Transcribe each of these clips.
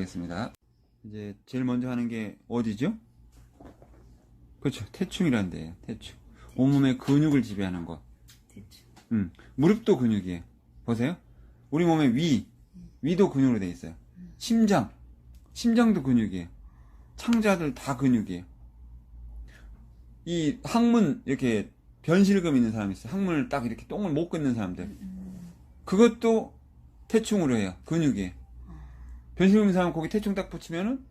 알겠습니다. 이제 제일 먼저 하는 게 어디죠? 그렇죠. 태충이라는 데예요. 태충. 온몸의 근육을 지배하는 것. 대충. 음, 무릎도 근육이에요. 보세요. 우리 몸의 위, 위도 근육으로 돼 있어요. 심장, 심장도 근육이에요. 창자들 다 근육이에요. 이 항문 이렇게 변실금 있는 사람 있어요. 항문을 딱 이렇게 똥을 못 끊는 사람들. 그것도 태충으로 해요. 근육이에요. 있는 사람 거기 태충 딱 붙이면은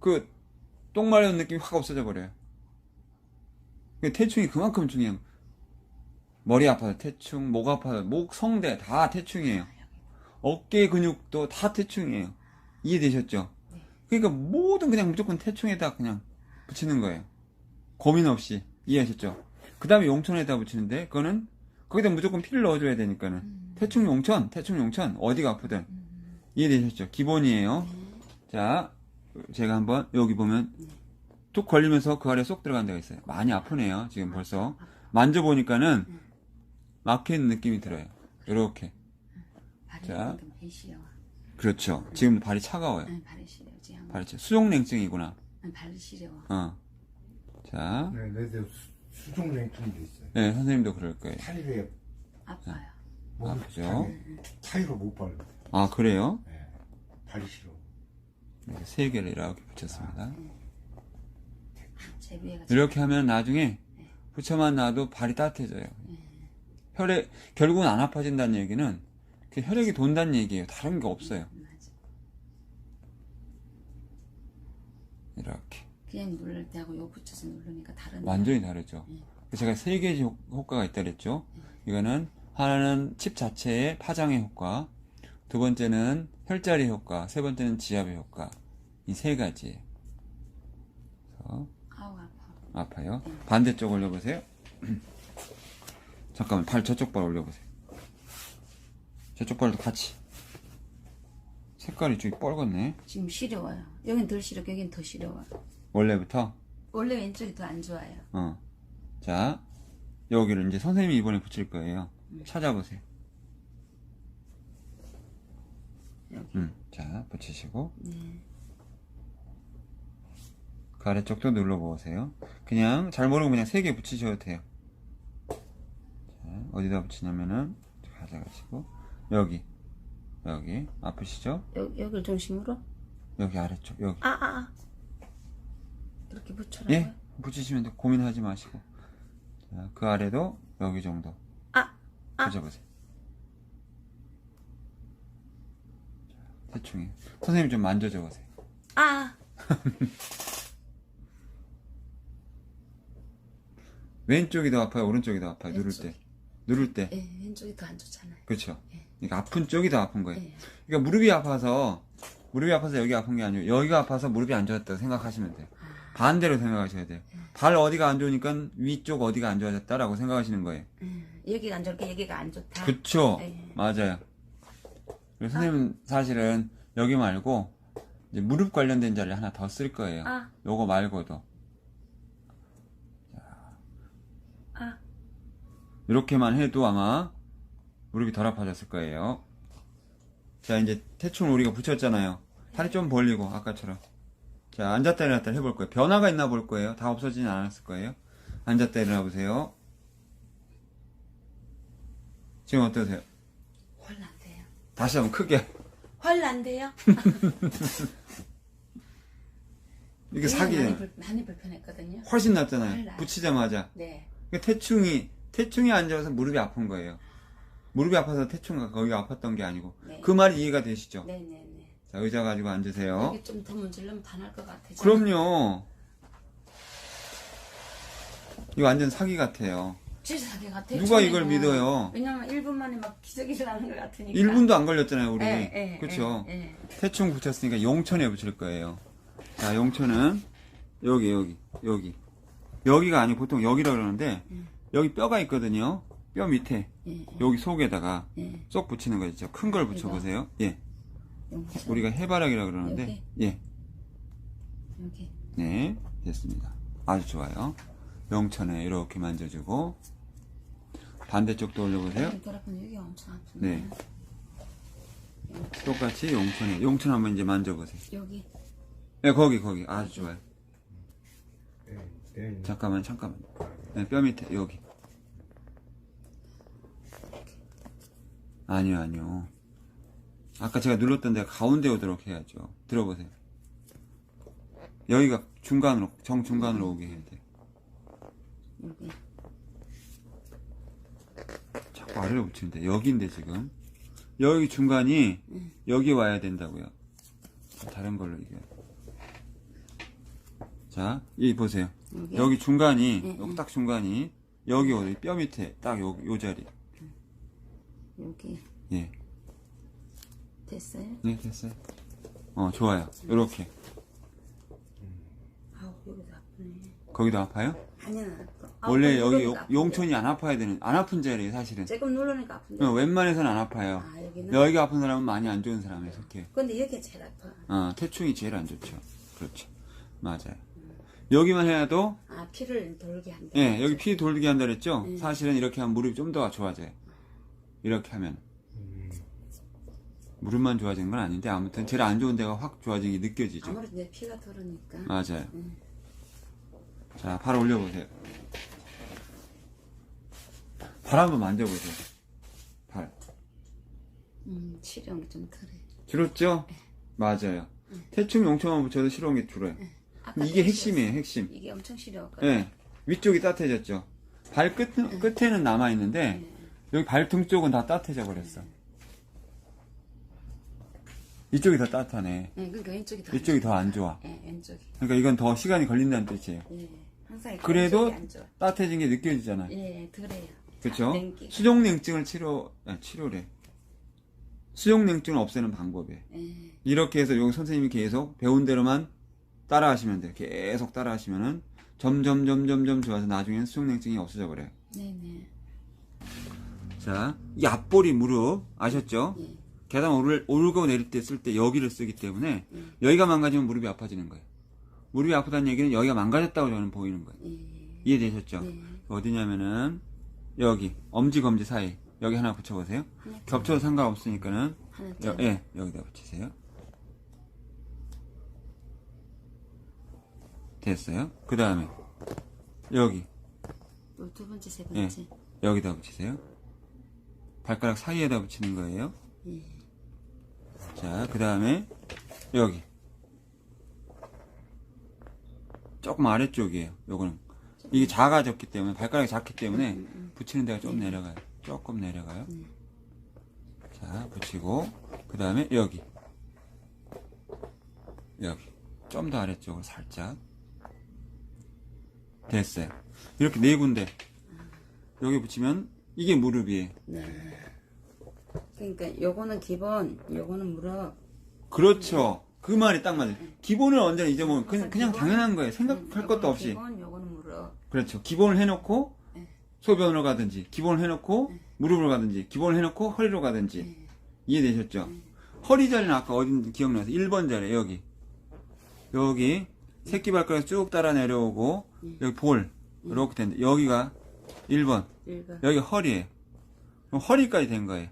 그똥 마려운 느낌이 확 없어져 버려요. 그 태충이 그만큼 중요한 거예요. 머리 아파서 태충, 목 아파서 목, 성대 다 태충이에요. 어깨 근육도 다 태충이에요. 이해되셨죠? 그러니까 모든 그냥 무조건 태충에다 그냥 붙이는 거예요. 고민 없이 이해하셨죠? 그 다음에 용천에다 붙이는데 그거는 거기다 무조건 피를 넣어줘야 되니까는 태충 용천, 태충 용천 어디가 아프든 이해되셨죠? 기본이에요. 자, 제가 한번 여기 보면 툭 걸리면서 그 아래 쏙 들어간 데가 있어요. 많이 아프네요. 지금 벌써 만져보니까는 막히는 느낌이 들어요. 이렇게. 발이 자. 그렇죠. 지금 발이 차가워요. 응, 발이 차. 수족냉증이구나. 응, 발이 시려워. 어. 자, 네, 내도 수종 냉증도 있어요. 네 선생님도 그럴 거예요. 타이르에 아파요. 몸 아프죠? 타이로 못 발로. 아 그래요? 네, 발이 싫어. 이렇게 세 개를 이렇게 붙였습니다. 제 위에가 이렇게 하면 나중에 붙여만 놔도 발이 따뜻해져요. 혈액 결국은 안 아파진다는 얘기는 그 혈액이 돈다는 얘기예요. 다른 게 없어요. 맞아. 이렇게 그냥 누를 때하고 요 붙여서 누르니까 다른. 완전히 다르죠. 제가 세 개의 효- 효과가 있다 그랬죠. 이거는 하나는 칩 자체의 파장의 효과, 두 번째는 혈자리 효과, 세 번째는 지압의 효과. 이 세. 그래서 아우 아파. 아파요. 반대쪽 올려보세요. 잠깐만, 발 저쪽 발 올려보세요. 저쪽 발도 같이. 색깔이 좀 뻘겋네. 지금 시려워요. 여긴 덜 시려, 여긴 더 시려워. 원래부터. 원래 왼쪽이 더 안 좋아요. 어. 자, 여기를 이제 선생님이 이번에 붙일 거예요. 찾아보세요. 여기. 음, 자, 붙이시고. 네. 그 아래쪽도 눌러보세요. 그냥 잘 모르고 그냥 세 개 붙이셔도 돼요. 자, 어디다 붙이냐면은 가져가시고 여기 여기 아프시죠? 여, 여기를 중심으로? 여기 아래쪽 여기 아, 아, 아. 이렇게 붙여라고요? 예 붙이시면 돼 고민하지 마시고 자, 그 아래도 여기 정도 아, 아. 붙여보세요. 대충 선생님 좀 만져줘 보세요. 아, 왼쪽이 더 아파요, 오른쪽이 더 아파요. 누를 때 누를 때 예, 왼쪽이 더 안 좋잖아요. 그렇죠. 그러니까 아픈 쪽이 더 아픈 거예요. 예. 그러니까 무릎이 아파서 무릎이 아파서 여기 아픈 게 아니고 여기가 아파서 무릎이 안 좋았다고 생각하시면 돼요. 반대로 생각하셔야 돼요. 발 어디가 안 좋으니까 위쪽 어디가 안 좋아졌다라고 생각하시는 거예요. 음, 여기가 안 좋게 여기가 안 좋다. 그쵸? 네. 맞아요. 그리고 선생님 사실은 여기 말고 이제 무릎 관련된 자리를 하나 더 쓸 거예요. 아. 요거 말고도. 아, 이렇게만 해도 아마 무릎이 덜 아파졌을 거예요. 자, 이제 태충을 우리가 붙였잖아요. 다리 좀 벌리고, 아까처럼. 자, 앉았다 일어났다 해볼 거예요. 변화가 있나 볼 거예요. 다 없어지진 않았을 거예요. 앉았다 일어나 보세요. 지금 어떠세요? 다시 한번 크게. 훨 난데요? 이게 많이, 사기예요. 불, 많이 불편했거든요. 훨씬 훨 낫잖아요. 나아요. 붙이자마자. 네. 그러니까 태충이, 태충이 앉아서 무릎이 아픈 거예요. 무릎이 아파서 태충가 거기가 아팠던 게 아니고. 네. 그 말이 이해가 되시죠? 네, 네, 네. 자, 의자 가지고 앉으세요. 여기 좀 더 문질러면 다 날 것 같아요. 그럼요. 이거 완전 사기 같아요. 사기 같아요. 누가 이걸 처음에는. 믿어요? 왜냐면 1분 만에 막 기적이 일어나는 것 같으니까. 1분도 안 걸렸잖아요, 우리. 예, 예, 그쵸? 예, 예. 태충 붙였으니까 용천에 붙일 거예요. 자, 용천은 여기, 여기, 여기. 여기가 아니고 보통 여기라 그러는데, 여기 뼈가 있거든요. 뼈 밑에. 예, 여기 속에다가 예. 쏙 붙이는 거 있죠. 큰 걸 붙여 보세요. 예. 용서. 우리가 해바라기라 그러는데, 여기? 예. 여기. 네, 됐습니다. 아주 좋아요. 용천에 이렇게 만져주고, 반대쪽도 올려보세요. 여기 돌아보면 여기 엄청 아픈데. 네. 똑같이 용천에 용천 한번 이제 만져보세요. 여기. 네, 거기 거기 아주 좋아요. 네, 네. 잠깐만 잠깐만. 네, 뼈 밑에 여기. 아니요 아니요. 아까 제가 눌렀던 데가 가운데 오도록 해야죠. 들어보세요. 여기가 중간으로 정 중간으로 오게 해야 돼. 여기. 아래로 붙이는데 여기인데 지금 여기 중간이 여기 와야 된다고요. 다른 걸로 이게. 자, 이 보세요. 여기. 여기 중간이 응, 여기 응. 딱 중간이 여기 어디 뼈 밑에 딱 요 요 자리. 여기. 예. 됐어요? 네, 됐어요. 어, 좋아요. 요렇게. 아우, 여기도 아프네. 거기도 아파요? 아니야, 원래 그럼 여기 누르니까 용- 아픈데. 용천이 안 아파야 되는 안 아픈 자리에 사실은. 조금 누르니까 아픈데. 어, 웬만해서는 안 아파요. 아, 여기는? 여기가 아픈 사람은 많이 안 좋은 사람에 속해. 근데 여기 제일 아파. 어, 태충이 제일 안 좋죠. 그렇죠. 맞아요. 여기만 해도 아, 피를 돌게 한다. 예, 여기 피 돌게 한다 그랬죠? 네. 사실은 이렇게 하면 무릎이 좀 더 좋아져요. 이렇게 하면. 음, 무릎만 좋아지는 건 아닌데, 아무튼 제일 안 좋은 데가 확 좋아지는 게 느껴지죠. 아무래도 내 피가 돌으니까. 맞아요. 음. 자, 발 올려보세요. 발 한번 만져보세요. 발. 음, 치료는 좀 덜해. 줄었죠? 맞아요. 태충 용초만 붙여도 실온 게 줄어요. 아까 이게 좀 핵심이에요. 핵심. 이게 엄청 시려웠거든. 예. 위쪽이 따뜻해졌죠? 발 끝, 끝에는 남아있는데, 여기 발등 쪽은 다 따뜻해져 버렸어. 이쪽이 더 따뜻하네. 예, 그러니까 왼쪽이 더. 이쪽이 더 안 좋아. 예, 왼쪽이. 그러니까 이건 더 시간이 걸린다는 뜻이에요. 예, 항상 그래도. 따뜻해진 게 느껴지잖아. 예, 덜해요. 냉기. 수족냉증을 치료, 아, 치료래. 수족냉증을 없애는 방법이에요. 예, 이렇게 해서 여기 선생님이 계속 배운 대로만 따라 하시면 돼요. 계속 따라 하시면은 점점, 점점, 점 좋아서 나중에는 수족냉증이 없어져 버려요. 네네. 자, 이 앞볼이 무릎, 아셨죠? 예, 계단 오를, 오르고 내릴 때 쓸 때 여기를 쓰기 때문에 음. 여기가 망가지면 무릎이 아파지는 거예요. 무릎이 아프다는 얘기는 여기가 망가졌다고 저는 보이는 거예요. 예, 이해되셨죠? 네. 어디냐면은 여기 엄지 검지 사이 여기 하나 붙여보세요. 하나 겹쳐도 상관없으니까는 하나 여, 더. 예 여기다 붙이세요. 됐어요. 그 다음에 여기 또두 번째, 세예 번째. 여기다 붙이세요. 발가락 사이에다 붙이는 거예요. 예. 자, 그 다음에 여기 조금 아래쪽이에요. 요거는 이게 작아졌기 때문에 발가락이 작기 때문에 붙이는 데가 좀 내려가요. 조금 내려가요. 자, 붙이고 그 다음에 여기 여기 좀 더 아래쪽으로 살짝 됐어요. 이렇게 네 군데 여기 붙이면 이게 무릎이에요. 그러니까 요거는 기본, 요거는 무릎. 그렇죠. 그 말이 딱 맞아요. 기본을 언제나 잊어먹으면 그냥, 그냥. 당연한 거예요. 생각할 것도 없이. 기본. 그렇죠. 기본을 해놓고 네. 소변으로 가든지, 기본을 해놓고 무릎으로 가든지, 기본을 해놓고 허리로 가든지. 네. 이해되셨죠? 허리 자리는 아까 어딘지 기억나서 1번 자리 여기. 여기 새끼 발가락 쭉 따라 내려오고 여기 볼 이렇게 된다. 여기가 1번. 일번. 여기 허리에요. 그럼 허리까지 된 거예요.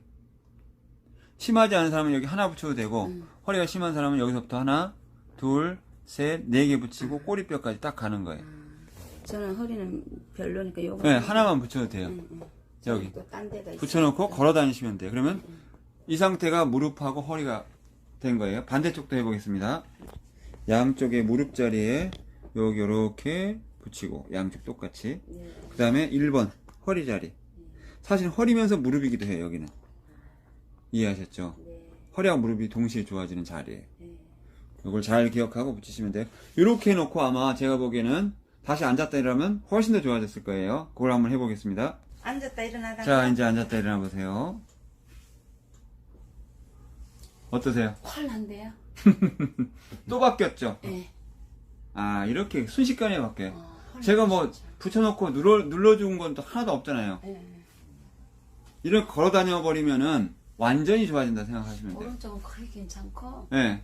심하지 않은 사람은 여기 하나 붙여도 되고, 허리가 심한 사람은 여기서부터 하나, 둘, 셋, 네 개 붙이고 꼬리뼈까지 딱 가는 거예요. 저는 허리는 별로니까 요거. 네, 하나만 붙여도 돼요. 여기. 또딴 데가. 붙여놓고 걸어 다니시면 돼요. 그러면 이 상태가 무릎하고 허리가 된 거예요. 반대쪽도 해보겠습니다. 양쪽에 무릎 자리에 여기 이렇게 붙이고, 양쪽 똑같이. 네. 그 다음에 1번, 허리 자리. 사실 허리면서 무릎이기도 해요, 여기는. 이해하셨죠? 네. 허리하고 무릎이 동시에 좋아지는 자리예요. 네. 이걸 잘 기억하고 붙이시면 돼요. 이렇게 해놓고 아마 제가 보기에는 다시 앉았다 일어나면 훨씬 더 좋아졌을 거예요. 그걸 한번 해보겠습니다. 앉았다 일어나다가. 자, 이제 앉았다 일어나 보세요. 어떠세요? 헐 난데요? 또 바뀌었죠? 예. 아, 이렇게 순식간에 바뀌어요. 어, 헐 제가 뭐 붙여놓고 눌러, 눌러준 건 또 하나도 없잖아요. 예. 이렇게 걸어 다녀 버리면은 완전히 좋아진다 생각하시면 돼요. 오른쪽은 거의 괜찮고 네,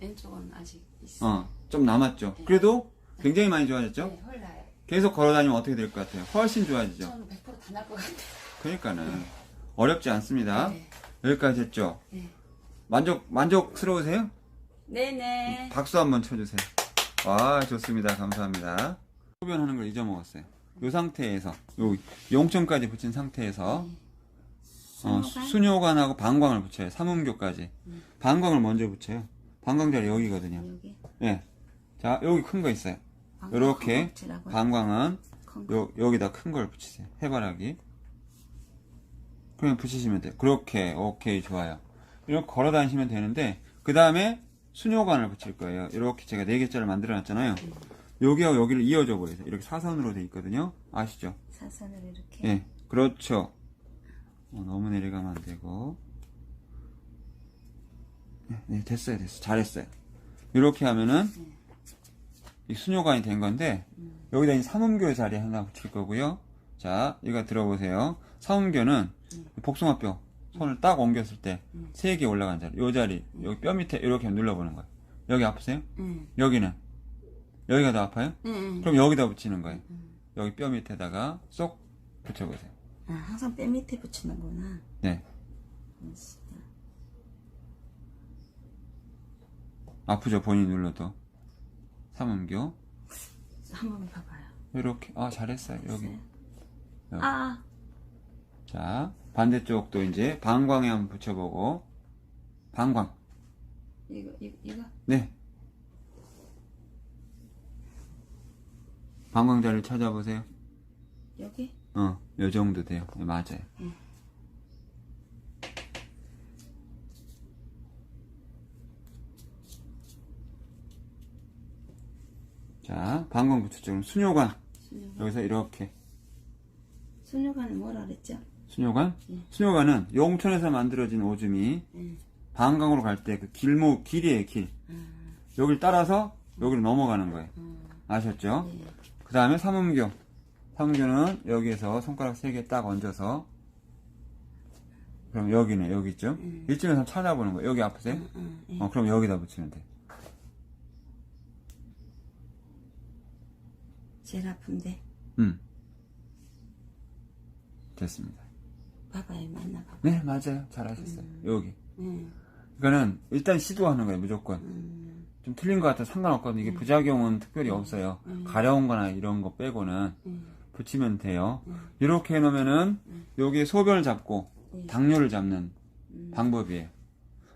왼쪽은 아직 있어. 어, 좀 남았죠. 그래도 굉장히 많이 좋아졌죠? 네, 헐 나요. 계속 걸어 다니면 어떻게 될 것 같아요? 훨씬 좋아지죠? 저는 100%다 날 것 같아요. 그러니까는 어렵지 않습니다. 네. 여기까지 했죠? 네. 만족, 만족스러우세요? 네네. 박수 한번 쳐주세요. 와, 좋습니다. 감사합니다. 소변하는 걸 잊어먹었어요. 이 상태에서, 요 용천까지 붙인 상태에서, 어, 수뇨관? 수뇨관하고 방광을 붙여요. 삼음교까지. 방광을 먼저 붙여요. 방광 자리 여기거든요. 여기. 예. 자, 여기 큰 거 있어요. 허벅지라고요? 방광은. 요, 여기다 큰 걸 붙이세요. 해바라기. 그냥 붙이시면 돼요. 그렇게, 오케이, 좋아요. 이렇게 걸어 다니시면 되는데, 그 다음에 수뇨관을 붙일 거예요. 이렇게 제가 네 개짜리 만들어 놨잖아요. 여기하고 여기를 이어져 버려서 이렇게 사선으로 돼 있거든요. 아시죠? 사선을 이렇게. 예. 그렇죠. 어, 너무 내려가면 안 되고. 네, 네, 됐어요, 됐어. 잘했어요. 이렇게 하면은, 이 수뇨관이 된 건데, 여기다 이제 삼음교 자리 하나 붙일 거고요. 자, 이거 들어보세요. 삼음교는 복숭아뼈 손을 딱 옮겼을 때 세 개 올라간 자리, 요 자리, 여기 뼈 밑에 이렇게 눌러보는 거예요. 여기 아프세요? 응. 여기는? 여기가 더 아파요? 그럼 여기다 붙이는 거예요. 여기 뼈 밑에다가 쏙 붙여보세요. 아, 항상 뼈 밑에 붙이는구나. 네. 아프죠, 본인 눌러도. 삼음교. 한번 봐봐요. 이렇게, 아, 잘했어요, 여기. 여기. 아, 자, 반대쪽도 이제 방광에 한번 붙여보고. 방광. 이거, 이거, 이거. 네. 방광 자리를 찾아보세요. 여기? 어, 요 정도 돼요. 네, 맞아요. 자, 방광 부처쪽은 수뇨관. 수뇨관. 여기서 이렇게. 수뇨관은 뭐라 그랬죠? 수뇨관? 수뇨관은 용천에서 만들어진 오줌이 응. 방광으로 갈 때 그 길목, 길이에요, 길. 여기를 따라서 여기로 넘어가는 거예요. 아셨죠? 네. 그 다음에 삼음교. 삼음교는 여기에서 손가락 세 개 딱 얹어서 그럼 여기네, 여기 있죠? 이쯤에서 찾아보는 거예요. 여기 아프세요? 응, 응. 어, 그럼 여기다 붙이면 돼. 제일 아픈데. 음. 됐습니다. 봐봐요, 만나봐. 네, 맞아요. 잘하셨어요. 여기. 응. 이거는 일단 시도하는 거예요, 무조건. 음, 좀 틀린 것 같아서 상관없거든요. 이게 부작용은 특별히 없어요. 가려운 거나 이런 거 빼고는 음. 붙이면 돼요. 이렇게 해놓으면은 여기에 소변을 잡고 당뇨를 잡는 방법이에요.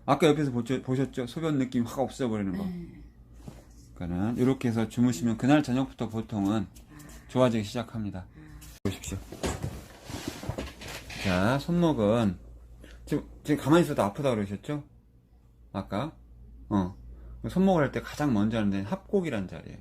아까 옆에서 보셨죠? 소변 느낌 확 없어버리는 거. 그러니까는 이렇게 해서 주무시면 그날 저녁부터 보통은 좋아지기 시작합니다. 보십시오. 자, 손목은 지금, 지금 가만히 있어도 아프다 그러셨죠? 아까? 어. 손목을 할 때 가장 먼저 하는 데는 합곡이란 자리예요.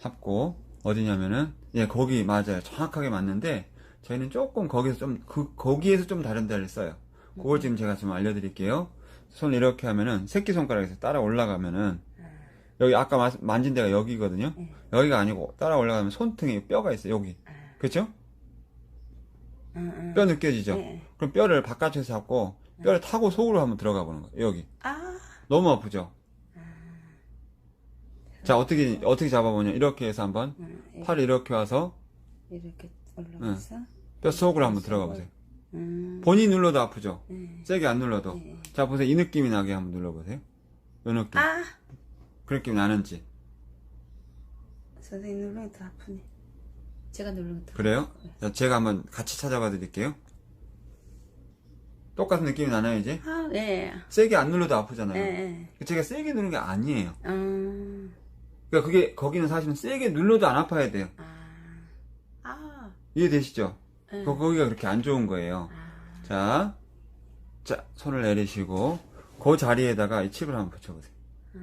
합곡. 어디냐면은, 예, 거기 맞아요. 정확하게 맞는데, 저희는 조금 거기서 좀, 그, 거기에서 좀 다른 자리를 써요. 그걸 지금 제가 좀 알려드릴게요. 손 이렇게 하면은, 새끼 손가락에서 따라 올라가면은, 여기 아까 마- 만진 데가 여기거든요? 여기가 아니고, 따라 올라가면 손등에 뼈가 있어요, 여기. 응, 응. 뼈 느껴지죠? 네. 그럼 뼈를 바깥에서 잡고, 뼈를 타고 속으로 한번 들어가 보는 거예요, 여기. 아, 너무 아프죠? 자, 어떻게, 어떻게 잡아보냐. 이렇게 해서 한번, 응. 팔을 이렇게 와서, 이렇게 올라가서. 뼈 속으로 한번 들어가 보세요. 음, 본인 눌러도 아프죠? 네. 세게 안 눌러도. 네. 자, 보세요. 이 느낌이 나게 한번 눌러보세요. 이 느낌. 아! 그 느낌 나는지. 선생님 누르면 더 아프네. 제가 누르면 더 그래요? 자, 제가 한번 같이 찾아봐 드릴게요. 똑같은 느낌이 나나요, 이제? 아, 네. 세게 안 눌러도 아프잖아요. 네. 제가 세게 누르는 게 아니에요. 음, 그러니까 그게, 거기는 사실은 세게 눌러도 안 아파야 돼요. 아, 아, 이해되시죠? 네. 거- 거기가 그렇게 안 좋은 거예요. 아, 자, 자, 손을 내리시고, 그 자리에다가 이 칩을 한번 붙여보세요. 네.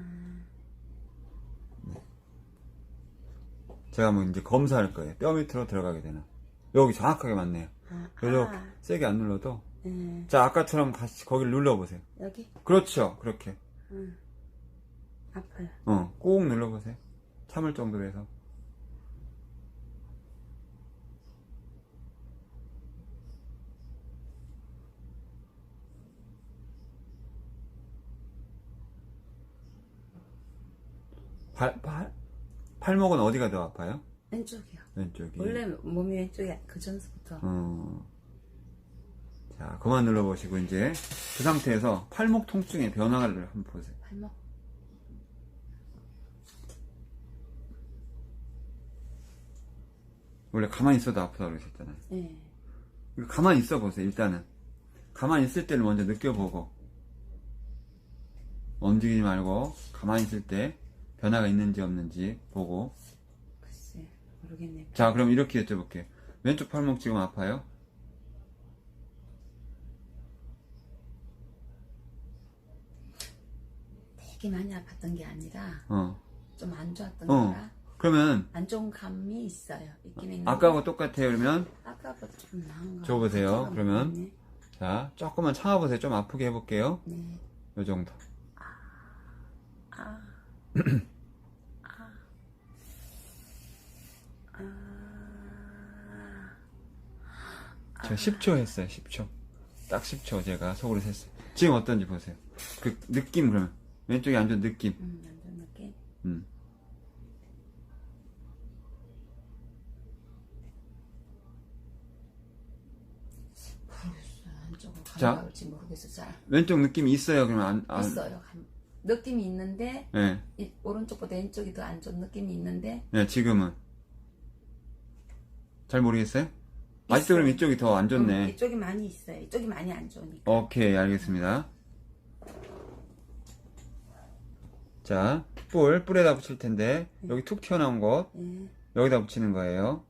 제가 뭐 이제 검사할 거예요. 뼈 밑으로 들어가게 되나. 여기 정확하게 맞네요. 아, 이렇게 아, 세게 안 눌러도. 네. 자, 아까처럼 같이 거기를 눌러보세요. 여기? 그렇죠. 그렇게. 음, 아파요. 어, 꾹 눌러보세요. 참을 정도로 해서. 발, 발, 팔목은 어디가 더 아파요? 왼쪽이요. 왼쪽이. 원래 몸이 왼쪽이 그 전부터. 어. 자, 그만 눌러보시고, 이제, 그 상태에서 팔목 통증의 변화를 한번 보세요. 발목. 원래 가만히 있어도 아프다고 그러셨잖아요. 예. 이거 가만히 있어 보세요, 일단은. 가만히 있을 때를 먼저 느껴보고. 움직이지 말고, 가만히 있을 때 변화가 있는지 없는지 보고. 글쎄 모르겠네. 자, 그럼 이렇게 여쭤볼게요. 왼쪽 팔목 지금 아파요? 되게 많이 아팠던 게 아니라 어. 좀 안 좋았던 어. 거라 그러면, 안 좋은 감이 있어요. 있긴 있는데 아까하고 똑같아요, 그러면? 아까보다 좀 나은 거. 줘보세요. 그러면. 모르겠네. 자, 조금만 참아보세요. 좀 아프게 해볼게요. 네. 요 정도. 아. 아. 아. 저 10초 했어요, 10초. 딱 10초 제가 속으로 셌어요. 지금 어떤지 보세요. 그 느낌 그러면. 왼쪽이 안 좋은 느낌. 음, 안 좋은 느낌. 음. 자. 모르겠어. 잘. 왼쪽 느낌이 있어요, 그러면 안, 안. 있어요. 감. 느낌이 있는데 예, 이 오른쪽보다 왼쪽이 더 안 좋은 느낌이 있는데 예, 지금은. 잘 모르겠어요? 아직도 그럼 이쪽이 더안 음, 좋네. 이쪽이 많이 있어요. 이쪽이 많이 안 좋으니까. 오케이, 알겠습니다. 자, 뿔, 뿔에다 붙일 텐데, 여기 툭 튀어나온 곳, 예. 여기다 붙이는 거예요.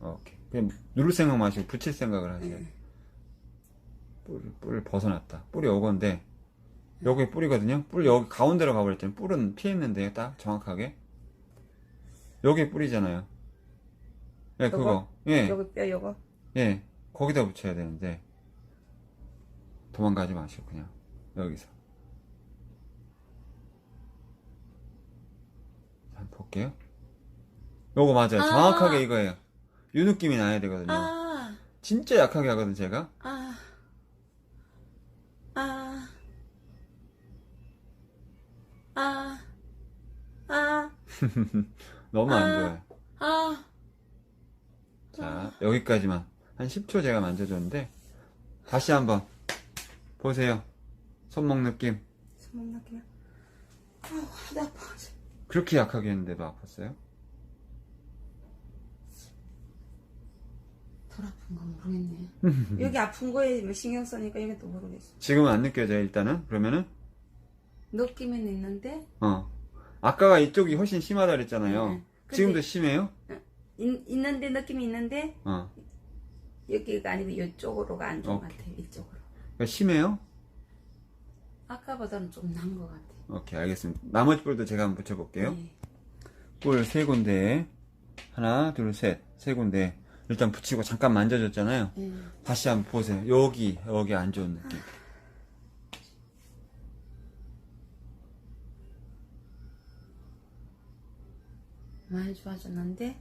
오케이. 그냥 누를 생각 마시고 붙일 생각을 하세요. 뿔, 뿔 벗어났다. 뿔이 요건데, 여기 뿔이거든요? 뿔 여기 가운데로 가버렸잖아요. 뿔은 피했는데, 딱 정확하게. 여기 뿔이잖아요. 예, 그거. 요거? 예, 여기 뼈 요거. 예. 거기다 붙여야 되는데, 도망가지 마시고, 그냥. 여기서. 한번 볼게요. 요거 맞아요. 아. 정확하게 이거예요. 이 느낌이 나야 되거든요. 아. 진짜 약하게 하거든, 제가. 아. 아. 너무 안 아. 좋아요. 아. 자, 여기까지만. 한 10초 제가 만져줬는데, 다시 한번 보세요. 손목 느낌. 손목 느낌. 아우, 하다 아파. 그렇게 약하게 했는데도 아팠어요? 덜 아픈 거 모르겠네. 여기 아픈 거에 뭐 신경 쓰니까 이게 또 모르겠어. 지금은 안 느껴져요, 일단은. 그러면은, 느낌은 있는데 어. 아까가 이쪽이 훨씬 심하다 그랬잖아요. 네. 근데- 지금도 심해요? 있, 있는데 느낌이 있는데 어. 여기가 아니고 이쪽으로가 안 좋은 것 오케이. 같아요. 이쪽으로. 그러니까 심해요? 아까보다는 좀 나은 것 같아요. 오케이, 알겠습니다. 나머지 뿔도 제가 한번 붙여볼게요. 네. 뿔세 군데. 하나, 둘, 셋. 세 군데. 일단 붙이고 잠깐 만져줬잖아요. 네. 다시 한번 보세요. 여기, 여기 안 좋은 느낌. 많이 좋아졌는데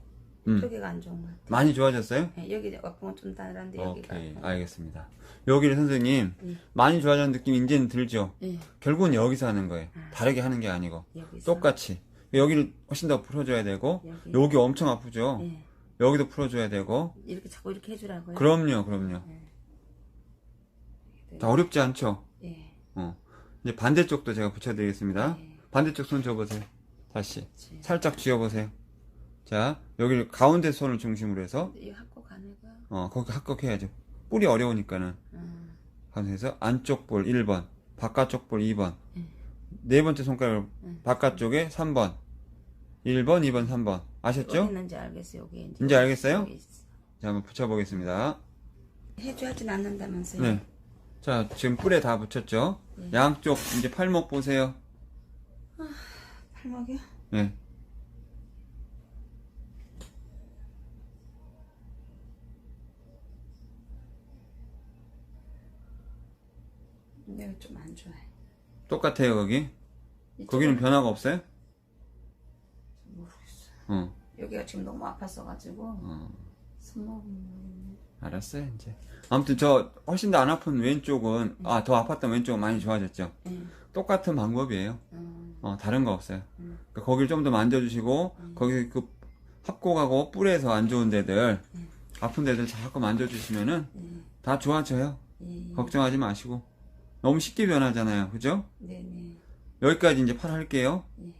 음. 이쪽이가 안 좋은 것 같아요. 많이 좋아졌어요? 네, 여기 아픈 건좀 다른데 여기가 오케이, 알겠습니다. 여기를 선생님, 네. 많이 좋아졌는 느낌 이제는 들죠? 네, 결국은 여기서 하는 거예요. 아. 다르게 하는 게 아니고. 여기서 똑같이. 여기를 훨씬 더 풀어줘야 되고, 여기. 여기 엄청 아프죠? 네. 여기도 풀어줘야 되고, 이렇게 자꾸 이렇게 해주라고요. 그럼요, 그럼요. 네. 다 어렵지 않죠? 예. 어. 이제 반대쪽도 제가 붙여드리겠습니다. 네. 반대쪽 손 줘보세요. 다시. 그치. 살짝 쥐어보세요. 자, 여기를 가운데 손을 중심으로 해서, 이 학교 가는 거. 어, 거기 합격해야죠. 뿔이 어려우니까는. 음. 가운데서 안쪽 볼 1번, 바깥쪽 볼 2번, 음. 네 번째 손가락 음. 바깥쪽에 3번, 1번, 2번, 3번. 어디 아셨죠? 있는지 알겠어요. 여기 이제. 이제 알겠어요? 여기. 자, 한번 붙여 보겠습니다. 해줘야진 않는다면서요. 네. 자, 지금 뿔에 다 붙였죠? 네. 양쪽, 이제 팔목 보세요. 팔목이요? 네. 내가 좀 안 좋아해. 똑같아요, 거기. 거기는 변화가 없어요? 모르겠어. 어, 여기가 지금 너무 아팠어가지고 어. 손목 알았어요, 이제. 아무튼 저, 훨씬 더 안 아픈 왼쪽은, 아, 더 아팠던 왼쪽은 많이 좋아졌죠? 예. 똑같은 방법이에요. 음, 어, 다른 거 없어요. 음. 그러니까 거기를 좀 더 만져주시고, 거기 그 합곡하고 뿔에서 안 좋은 데들 아픈 데들 자꾸 만져주시면은 다 좋아져요. 예. 걱정하지 마시고 너무 쉽게 변하잖아요. 그죠? 네네. 여기까지 이제 팔 할게요. 예.